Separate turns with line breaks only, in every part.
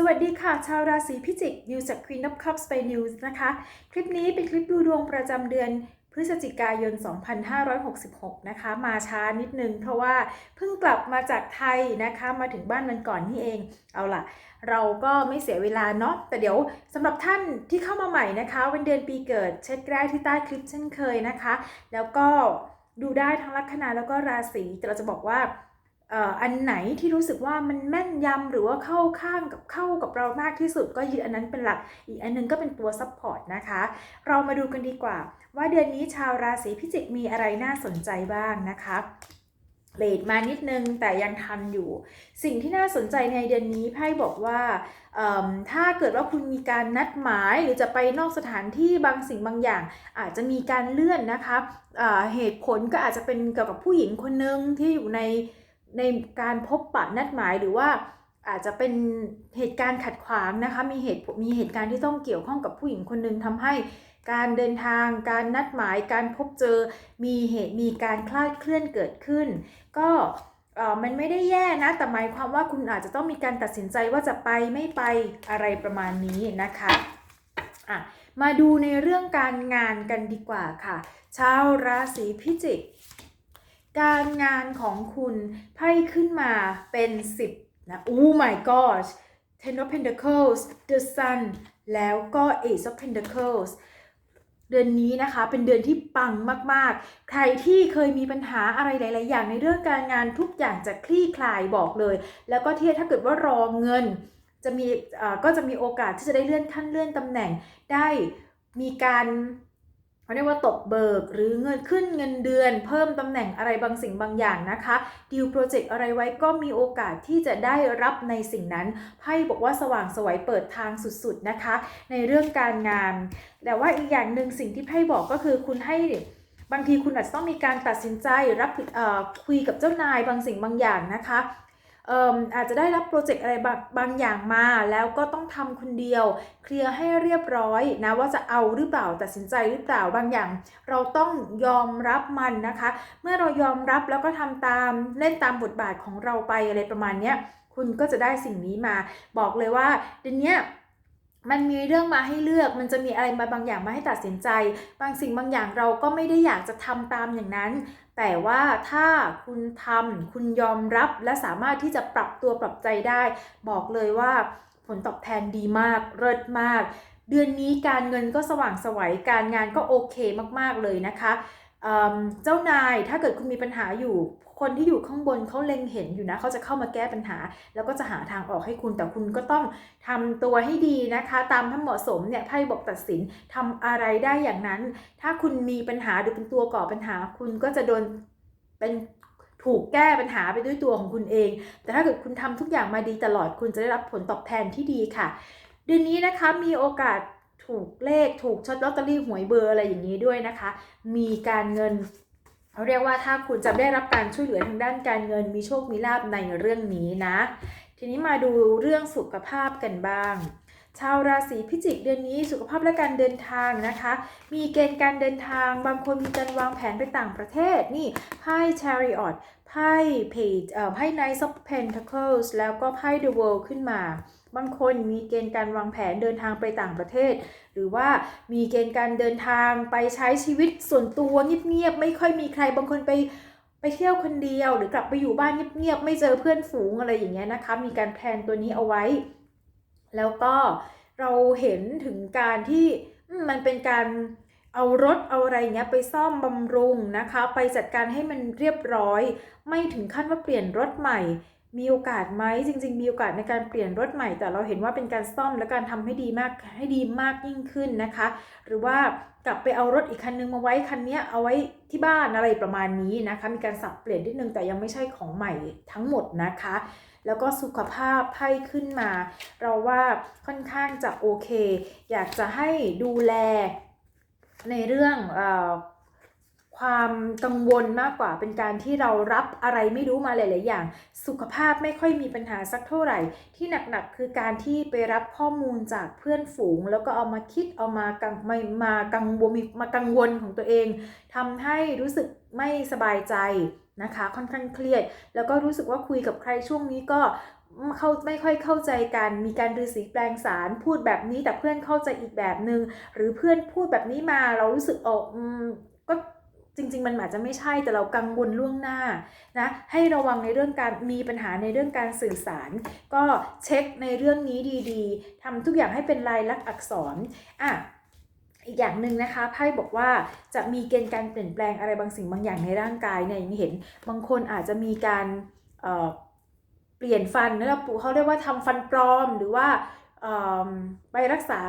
สวัสดีค่ะ ชาวราศีพิจิกนิวจาก Queen of Cups by News นะคะ คลิปนี้เป็นคลิปดูดวงประจำเดือนพฤศจิกายน 2566 นะคะ มาช้านิดนึง เพราะว่าเพิ่งกลับมาจากไทยนะคะ มาถึงบ้านมันก่อนนี่เอง เอาล่ะ เราก็ไม่เสียเวลาเนาะ แต่เดี๋ยวสำหรับท่านที่เข้ามาใหม่นะคะ วันเดือนปีเกิด เช็คได้ที่ใต้คลิปเช่นเคยนะคะ แล้วก็ดูได้ทั้งลัคนาแล้วก็ราศีแต่เราจะบอกว่า อันไหนที่รู้สึกว่ามันแม่นยำหรือว่าเข้าข้างกับเข้ากับเรามากที่สุด ก็ยึดอันนั้นเป็นหลัก อีกอันหนึงก็เป็นตัวซัพพอร์ตนะคะ เรามาดูกันดีกว่า ว่าเดือนนี้ชาวราศีพิจิกมีอะไรน่าสนใจบ้างนะคะเลทมานิดนึงแต่ยังทันอยู่ สิ่งที่น่าสนใจในเดือนนี้ไพ่บอกว่าถ้าเกิดว่าคุณมีการนัดหมายหรือจะไปนอกสถานที่บางสิ่งบางอย่าง อาจจะมีการเลื่อนนะคะอ่าเหตุผลก็อาจจะเป็นเกี่ยวกับผู้หญิงคนหนึ่งที่อยู่ใน ในการพบปะนัดหมายหรือว่าอาจจะเป็นเหตุการณ์ขัดขวางนะคะมีเหตุมีเหตุการณ์ที่ต้องเกี่ยวข้องกับผู้หญิงคนหนึ่งทำให้การเดินทาง การนัดหมาย การพบเจอมีเหตุมีการคลาดเคลื่อนเกิดขึ้น ก็มันไม่ได้แย่นะ แต่หมายความว่าคุณอาจจะต้องมีการตัดสินใจว่าจะไปไม่ไปอะไรประมาณนี้นะคะอะมาดูในเรื่องการงานกันดีกว่าค่ะ ชาวราศีพิจิก การงานของคุณไพ่ขึ้นมาเป็น 10 นะ Oh my gosh Ten of Pentacles The Sun แล้วก็ Ace of Pentacles เดือนนี้นะคะเป็นเดือนที่ปังมากๆ ใครที่เคยมีปัญหาอะไรหลาย ๆ อย่างในเรื่องการงานทุกอย่างจะคลี่คลายบอกเลย แล้วก็ที่ถ้าเกิดว่ารอเงิน จะมีก็จะมีโอกาสที่จะได้เลื่อนขั้นเลื่อนตำแหน่งได้มีการ เขาเรียกว่าตกเบิกหรือเงินขึ้นเงินเดือน เพิ่มตำแหน่งอะไรบางสิ่งบางอย่างนะคะดีลโปรเจกต์อะไรไว้ก็มีโอกาสที่จะได้รับในสิ่งนั้นไพ่บอกว่าสว่างสวยเปิดทางสุดๆนะคะ ในเรื่องการงาน แต่ว่าอีกอย่างหนึ่งสิ่งที่ไพ่บอกก็คือคุณให้บางทีคุณอาจจะต้องมีการตัดสินใจรับคุยกับเจ้านายบางสิ่งบางอย่างนะคะ อาจจะได้รับโปรเจกต์อะไรบางบางอย่างมา แล้วก็ต้องทำคนเดียว เคลียร์ให้เรียบร้อยนะว่าจะเอาหรือเปล่าตัดสินใจหรือเปล่าบางอย่าง เราต้องยอมรับมันนะคะ เมื่อเรายอมรับแล้วก็ทำตามเล่นตามบทบาทของเราไปอะไรประมาณเนี้ยคุณก็จะได้สิ่งนี้มา บอกเลยว่าเดือนเนี้ย มันมีเรื่องมาให้เลือก มันจะมีอะไรมาบางอย่างมาให้ตัดสินใจ บางสิ่งบางอย่างเราก็ไม่ได้อยากจะทำตามอย่างนั้น แต่ว่าถ้าคุณทำคุณยอมรับและสามารถที่จะปรับตัวปรับใจได้ บอกเลยว่าผลตอบแทนดีมากเลิศมาก เดือนนี้การเงินก็สว่างไสวัยการงานก็โอเคมากๆเลยนะคะ เจ้านายถ้าเกิดคุณมีปัญหาอยู่ คนที่อยู่ข้างบนเขาเล็งเห็นอยู่นะเขาจะเข้ามาแก้ปัญหา แล้วก็จะหาทางออกให้คุณแต่คุณก็ต้องทำตัวให้ดีนะคะ ตามที่เหมาะสมเนี่ยไพ่บอกตัดสินทำอะไรได้อย่างนั้น ถ้าคุณมีปัญหาหรือเป็นตัวก่อปัญหา คุณก็จะโดนเป็นถูกแก้ปัญหาไปด้วยตัวของคุณเอง แต่ถ้าเกิดคุณทำทุกอย่างมาดีตลอดคุณจะได้รับผลตอบแทนที่ดีค่ะเดือนนี้นะคะมีโอกาส ถูกเลขถูกช็อตลอตเตอรี่หวยเบอร์อะไรอย่างนี้ด้วยนะคะ มีการเงินเขาเรียกว่าถ้าคุณจะได้รับการช่วยเหลือทางด้านการเงินมีโชคมีลาบในเรื่องนี้นะ ทีนี้มาดูเรื่องสุขภาพกันบ้างชาวราศีพิจิกเดือนนี้สุขภาพและการเดินทางนะคะ มีเกณฑ์การเดินทางบางคนมีการวางแผนไปต่างประเทศนี่ไพ่ Chariot ไพ่ Page เอ่อไพ่ Knight of Pentacles แล้วก็ไพ่ The World ขึ้นมา บางคนมีเกณฑ์การวางแผนเดินทางไปต่างประเทศ หรือว่ามีเกณฑ์การเดินทางไปใช้ชีวิตส่วนตัวเงียบๆ ไม่ค่อยมีใครบางคนไปไปเที่ยวคนเดียวหรือกลับไปอยู่บ้านเงียบๆ ไม่เจอเพื่อนฝูงอะไรอย่างเงี้ยนะคะ มีการแพลนตัวนี้เอาไว้ แล้วก็เราเห็นถึงการที่มันเป็นการ เอารถเอาอะไรเงี้ยไปซ่อมบำรุงนะคะ ไปจัดการให้มันเรียบร้อย ไม่ถึงขั้นว่าเปลี่ยนรถใหม่ มีโอกาสไหมจริง ๆ มีโอกาสในการเปลี่ยนรถใหม่ แต่เราเห็นว่าเป็นการซ่อมและการทำให้ดีมากให้ดีมากยิ่งขึ้นนะคะ หรือว่ากลับไปเอารถอีกคันนึงมาไว้คันเนี้ยเอาไว้ที่บ้านอะไรประมาณนี้นะคะ มีการสับเปลี่ยนนิดนึงแต่ยังไม่ใช่ของใหม่ทั้งหมดนะคะแล้วก็สุขภาพไพ่ขึ้นมา เราว่าค่อนข้างจะโอเค อยากจะให้ดูแล ในเรื่องอความกังวลมากกว่าเป็นการที่เรารับอะไรไม่รู้มาหลาย ๆ อย่าง สุขภาพไม่ค่อยมีปัญหาสักเท่าไหร่ ที่หนัก ๆ คือการที่ไปรับข้อมูลจากเพื่อนฝูง แล้วก็เอามาคิดเอามากังมามากังวลมากังวลของตัวเองทำให้รู้สึกไม่สบายใจนะคะค่อนข้างเครียด แล้วก็รู้สึกว่าคุยกับใครช่วงนี้ก็ เข้าไม่ค่อยเข้าใจกัน มีการฤาษีแปลงสารพูดแบบนี้แต่เพื่อนเข้าใจอีกแบบหนึง่งหรือเพื่อนพูดแบบนี้มาเรารู้สึกออกก็จริง ๆ มันอาจจะไม่ใช่แต่เรากังวลล่วงหน้านะให้ระวังในเรื่องการมีปัญหาในเรื่องการสื่อสาร ก็เช็คในเรื่องนี้ดีๆทำทุกอย่างให้เป็นลายลักษณ์อักษรอะอีกอย่างหนึ่งนะคะไพ่บอกว่าจะมีเกณฑ์การเปลี่ยนแปลงอะไรบางสิ่งบางอย่างในร่างกายเนี่ยอย่างที่เห็นบางคนอาจจะมีการเอ่อ เปลี่ยนฟันนะครับเขาเรียกว่าทำฟันปลอมหรือว่าไปรักษา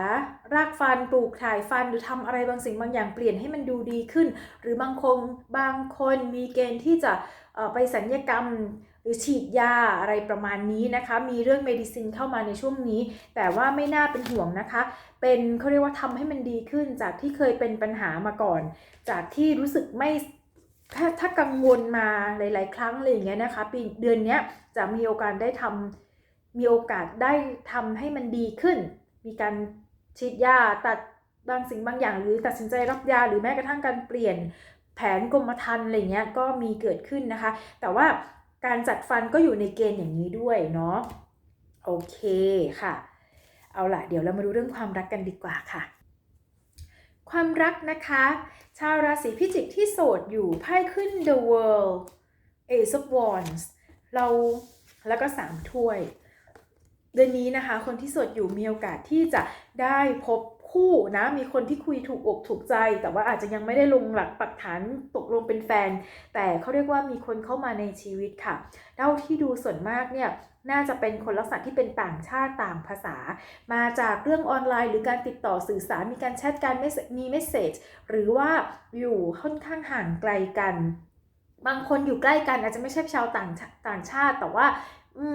รากฟันปลูกถ่ายฟันหรือทำอะไรบางสิ่งบางอย่างเปลี่ยนให้มันดูดีขึ้น หรือบางคนบางคนมีเกณฑ์ที่จะไปสัญญกรรมหรือฉีดยาอะไรประมาณนี้นะคะ มีเรื่องเมดิซินเข้ามาในช่วงนี้ แต่ว่าไม่น่าเป็นห่วงนะคะ เป็นเขาเรียกว่าทำให้มันดีขึ้นจากที่เคยเป็นปัญหามาก่อน จากที่รู้สึกไม่ ถ้าถ้ากังวลมาหลาย ๆ ครั้งอะไรอย่างเงี้ยนะคะ ปีเดือนเนี้ยจะมีโอกาสได้ทำมีโอกาสได้ทำให้มันดีขึ้น มีการฉีดยาตัดบางสิ่งบางอย่าง หรือตัดสินใจรับยาหรือแม้กระทั่งการเปลี่ยนแผนกรมธรรม์อะไรเงี้ยก็มีเกิดขึ้นนะคะ แต่ว่าการจัดฟันก็อยู่ในเกณฑ์อย่างนี้ด้วยเนาะโอเคค่ะ เอาล่ะ เดี๋ยวเรามาดูเรื่องความรักกันดีกว่าค่ะ ความรักนะคะ ชาวราศีพิจิกที่โสดอยู่ไพ่ขึ้น The World Ace of Wands เราแล้วก็สามถ้วย เดือนนี้นะคะ คนที่โสดอยู่มีโอกาสที่จะได้พบ คู่นะมีคนที่คุยถูกอกถูกใจ แต่ว่าอาจจะยังไม่ได้ลงหลักปักฐานตกลงเป็นแฟน แต่เขาเรียกว่ามีคนเข้ามาในชีวิตค่ะเท่าที่ดูส่วนมากเนี่ยน่าจะเป็นคนลักษณะที่เป็นต่างชาติต่างภาษา มาจากเรื่องออนไลน์ หรือการติดต่อสื่อสารมีการแชทกันมีเมสเซจหรือว่าอยู่ค่อนข้างห่างไกลกัน บางคนอยู่ใกล้กันอาจจะไม่ใช่ชาวต่างต่างชาติ แต่ว่า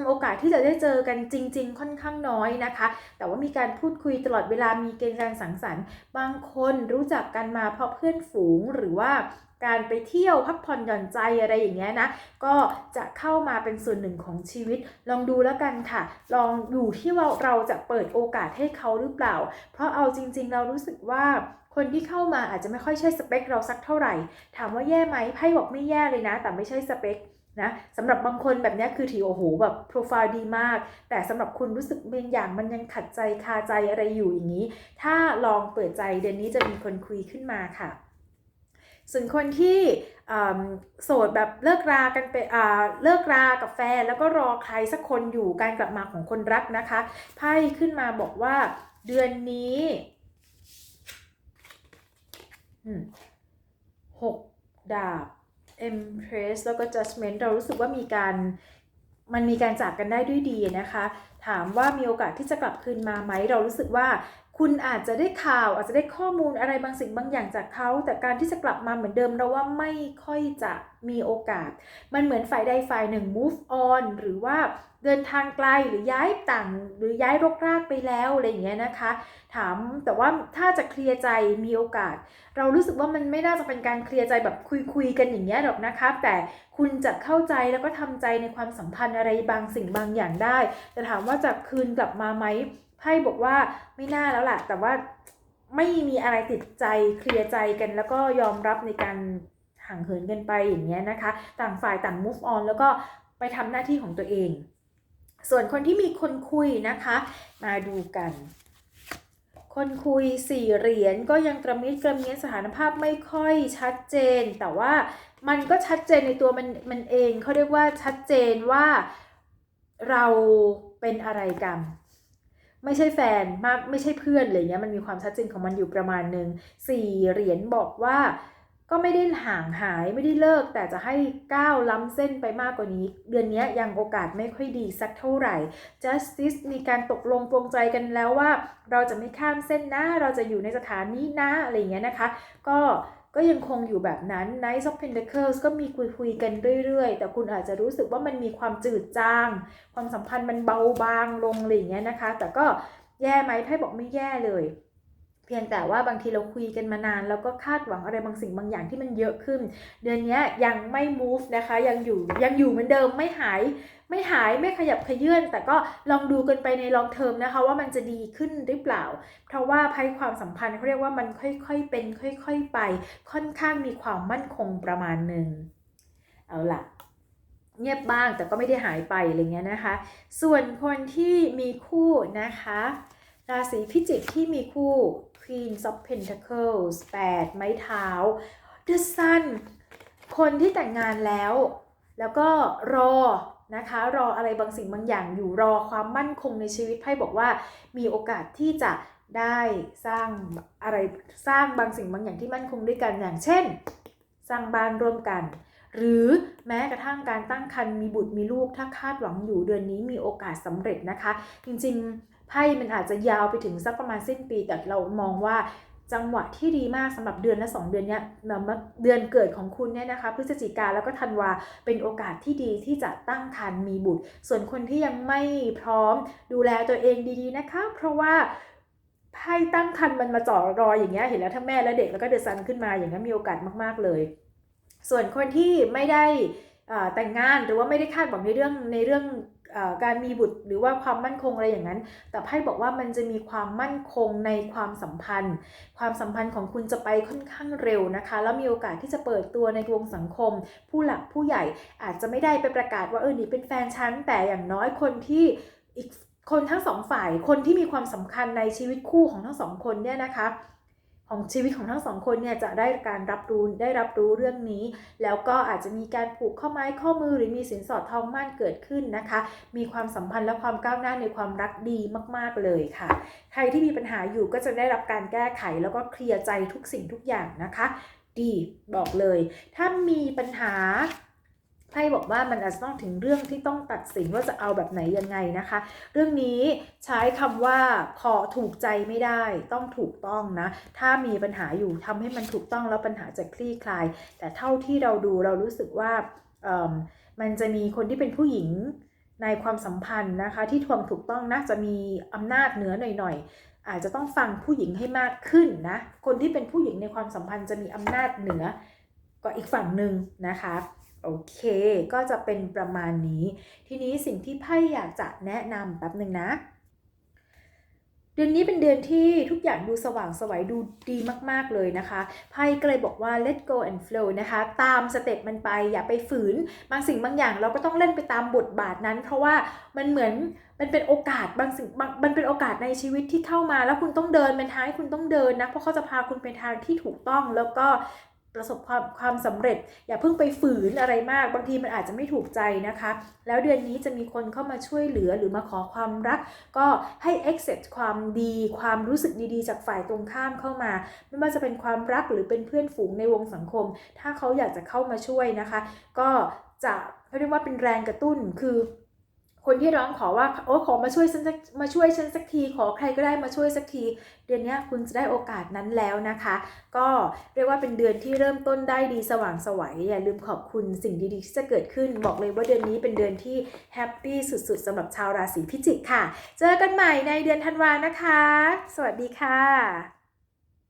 โอกาสที่จะได้เจอกันจริง ๆ ค่อนข้างน้อยนะคะ แต่ว่ามีการพูดคุยตลอดเวลามีเกณฑ์การสังสรรค์ บางคนรู้จักกันมาเพราะเพื่อนฝูงหรือว่าการไปเที่ยวพักผ่อนหย่อนใจอะไรอย่างเงี้ยนะ ก็จะเข้ามาเป็นส่วนหนึ่งของชีวิต ลองดูแล้วกันค่ะ ลองอยู่ที่ว่าเราจะเปิดโอกาสให้เขาหรือเปล่า เพราะเอาจริง ๆ เรารู้สึกว่าคนที่เข้ามาอาจจะไม่ค่อยใช่สเปคเราสักเท่าไหร่ ถามว่าแย่ไหมไพ่บอกไม่แย่เลยนะ แต่ไม่ใช่สเปค นะสำหรับบางคนแบบนี้คือถือโอ้โหแบบโปรไฟล์ดีมาก แต่สำหรับคุณรู้สึกบางอย่างมันยังขัดใจคาใจอะไรอยู่อย่างนี้ ถ้าลองเปิดใจเดือนนี้จะมีคนคุยขึ้นมาค่ะ ส่วนคนที่โสดแบบเลิกรากันไปเลิกรากับแฟนแล้วก็รอใครสักคนอยู่การกลับมาของคนรักนะคะไพ่ขึ้นมาบอกว่าเดือนนี้หกดาบ Empress แล้วก็ Judgment เรารู้สึกว่ามีการมันมีการจากกันได้ด้วยดีนะคะ ถามว่ามีโอกาสที่จะกลับคืนมาไหม เรารู้สึกว่า คุณอาจจะได้ข่าวอาจจะได้ข้อมูลอะไรบางสิ่งบางอย่างจากเขา แต่การที่จะกลับมาเหมือนเดิมเราว่าไม่ค่อยจะมีโอกาส มันเหมือนฝ่ายใดฝ่ายหนึ่ง move on หรือว่าเดินทางไกลหรือย้ายต่างหรือย้ายรกรากไปแล้วอะไรอย่างเงี้ยนะคะ ถามแต่ว่าถ้าจะเคลียร์ใจมีโอกาส เรารู้สึกว่ามันไม่น่าจะเป็นการเคลียร์ใจแบบคุยคุยกันอย่างเงี้ยหรอกนะคะ แต่คุณจะเข้าใจแล้วก็ทำใจในความสัมพันธ์อะไรบางสิ่งบางอย่างได้ แต่ถามว่าจะคืนกลับมาไหม ไพ่บอกว่าไม่น่าแล้วแหละแต่ว่าไม่มีอะไรติดใจเคลียร์ใจกัน แล้วก็ยอมรับในการห่างเหินกันไปอย่างเงี้ยนะคะ ต่างฝ่ายต่าง move on แล้วก็ไปทำหน้าที่ของตัวเอง ส่วนคนที่มีคนคุยนะคะ มาดูกัน คนคุยสี่เหรียญก็ยังกระมิดกระเมียนสถานภาพไม่ค่อยชัดเจน แต่ว่ามันก็ชัดเจนในตัวมันมันเองเขาเรียกว่าชัดเจนว่าเราเป็นอะไรกัน ไม่ใช่แฟนมากไม่ใช่เพื่อนเลยเนี้ยมันมีความชัดเจนของมันอยู่ประมาณหนึ่งสี่เหรียญบอกว่าก็ไม่ได้ห่างหายไม่ได้เลิก แต่จะให้ก้าวล้ำเส้นไปมากกว่านี้ เดือนนี้ยังโอกาสไม่ค่อยดีสักเท่าไหร่ justice มีการตกลงปรงใจกันแล้วว่า เราจะไม่ข้ามเส้นนะ เราจะอยู่ในสถานนี้นะ อะไรเงี้ยนะคะ ก็ ก็ยังคงอยู่แบบนั้น Knight of Pentacles ก็มีคุยคุยกันเรื่อยๆ แต่คุณอาจจะรู้สึกว่ามันมีความจืดจาง ความสัมพันธ์มันเบาบางลงอะไรอย่างเงี้ยนะคะ แต่ก็แย่ไหมไพ่บอกไม่แย่เลย เพียงแต่ว่าบางทีเราคุยกันมานาน แล้วก็คาดหวังอะไรบางสิ่งบางอย่างที่มันเยอะขึ้น เดือนนี้ยังไม่ move นะคะ ยังอยู่ยังอยู่เหมือนเดิมไม่หายไม่หายไม่ขยับขยื่นแต่ก็ลองดูกันไปในลองเทอมนะคะ ว่ามันจะดีขึ้นหรือเปล่า เพราะว่าภัยความสัมพันธ์เขาเรียกว่ามันค่อยๆเป็น ค่อย ๆ ไป ค่อนข้างมีความมั่นคงประมาณหนึ่งเอาล่ะเงียบบ้างแต่ก็ไม่ได้หายไปอะไรเงี้ยนะคะ ส่วนคนที่มีคู่นะคะ ราศีพิจิกที่มีคู่ Queen of Pentacles 8 ไม้เท้า The Sun คนที่แต่งงานแล้ว แล้วก็รอนะคะรออะไรบางสิ่งบางอย่างอยู่รอความมั่นคงในชีวิตไพ่บอกว่ามีโอกาสที่จะได้สร้างอะไรสร้างบางสิ่งบางอย่างที่มั่นคงด้วยกันอย่างเช่น สร้างบ้านร่วมกัน หรือแม้กระทั่งการตั้งครรภ์มีบุตรมีลูกถ้าคาดหวังอยู่เดือนนี้มีโอกาสสำเร็จนะคะ จริง ไพ่มันอาจจะยาวไปถึงสักประมาณสิ้นปี แต่เรามองว่าจังหวะที่ดีมากสำหรับเดือนละ 2 เดือนเนี้ยเดือนเกิดของคุณเนี่ยนะคะพฤศจิกาแล้วก็ธันวาเป็นโอกาสที่ดีที่จะตั้งครรภ์มีบุตร ส่วนคนที่ยังไม่พร้อมดูแลตัวเองดีๆนะคะ เพราะว่าไพ่ตั้งครรภ์มันมาจ่อรออย่างเงี้ยเห็นแล้วทั้งแม่และเด็กแล้วก็เดอะซันขึ้นมาอย่างนั้นมีโอกาสมากๆเลย ส่วนคนที่ไม่ได้แต่งงานหรือว่าไม่ได้คาดหวังในเรื่องในเรื่อง การมีบุตรหรือว่าความมั่นคงอะไรอย่างนั้น แต่ไพ่บอกว่ามันจะมีความมั่นคงในความสัมพันธ์ ความสัมพันธ์ของคุณจะไปค่อนข้างเร็วนะคะ แล้วมีโอกาสที่จะเปิดตัวในวงสังคม ผู้หลักผู้ใหญ่อาจจะไม่ได้ไปประกาศว่าเออนี่เป็นแฟนฉันแต่อย่างน้อยคนที่อีกคนทั้งสองฝ่ายคนที่มีความสำคัญในชีวิตคู่ของทั้งสองคนเนี่ยนะคะ ของชีวิตของทั้งสองคนเนี่ยจะได้การรับรู้ได้รับรู้เรื่องนี้ แล้วก็อาจจะมีการผูกข้อไม้ข้อมือหรือมีสินสอดทองมั่นเกิดขึ้นนะคะ มีความสัมพันธ์และความก้าวหน้าในความรักดีมาก ๆเลยค่ะ ใครที่มีปัญหาอยู่ก็จะได้รับการแก้ไขแล้วก็เคลียร์ใจทุกสิ่งทุกอย่างนะคะ ดีบอกเลย ถ้ามีปัญหา บอกว่ามันอาจจะต้องถึงเรื่องที่ต้องตัดสินว่าจะเอาแบบไหนยังไงนะคะ เรื่องนี้ใช้คำว่าพอถูกใจไม่ได้ต้องถูกต้องนะ ถ้ามีปัญหาอยู่ทำให้มันถูกต้องแล้วปัญหาจะคลี่คลาย แต่เท่าที่เราดูเรารู้สึกว่ามันจะมีคนที่เป็นผู้หญิงในความสัมพันธ์นะคะ ที่ทวงถูกต้องนะจะมีอำนาจเหนือหน่อยๆ อาจจะต้องฟังผู้หญิงให้มากขึ้นนะ คนที่เป็นผู้หญิงในความสัมพันธ์จะมีอำนาจเหนือกว่าอีกฝั่งหนึ่งนะคะ โอเค ก็จะเป็นประมาณนี้ ทีนี้สิ่งที่ไพ่อยากจะแนะนำแป๊บหนึ่งนะ เดือนนี้เป็นเดือนที่ทุกอย่างดูสว่างสวัยดูดีมากๆเลยนะคะไพ่ก็เลยบอกว่า let go and flow นะคะ ตามสเต็ปมันไปอย่าไปฝืน บางสิ่งบางอย่างเราก็ต้องเล่นไปตามบทบาทนั้น เพราะว่ามันเหมือนมันเป็นโอกาสบางสิ่งมันเป็นโอกาสในชีวิตที่เข้ามา แล้วคุณต้องเดินเป็นทางให้คุณต้องเดินนะเพราะเขาจะพาคุณไปทางที่ถูกต้องแล้วก็ ประสบความความสำเร็จ อย่าเพิ่งไปฝืนอะไรมาก บางทีมันอาจจะไม่ถูกใจนะคะ แล้วเดือนนี้จะมีคนเข้ามาช่วยเหลือหรือมาขอความรัก ก็ให้ accept ความดี ความรู้สึกดีๆ จากฝ่ายตรงข้ามเข้ามา ไม่ว่าจะเป็นความรักหรือเป็นเพื่อนฝูงในวงสังคม ถ้าเขาอยากจะเข้ามาช่วยนะคะ ก็จะเรียกว่าเป็นแรงกระตุ้นคือ คนที่ร้องขอว่าโอ้ขอมาช่วยฉันมาช่วยฉันสักที ขอใครก็ได้มาช่วยสักที เดือนนี้คุณจะได้โอกาสนั้นแล้วนะคะ ก็เรียกว่าเป็นเดือนที่เริ่มต้นได้ดีสว่างสวัยอย่าลืมขอบคุณสิ่งดีๆที่จะเกิดขึ้น บอกเลยว่าเดือนนี้เป็นเดือนที่แฮปปี้สุดๆสำหรับชาวราศีพิจิกค่ะ เจอกันใหม่ในเดือนธันวานะคะ สวัสดีค่ะ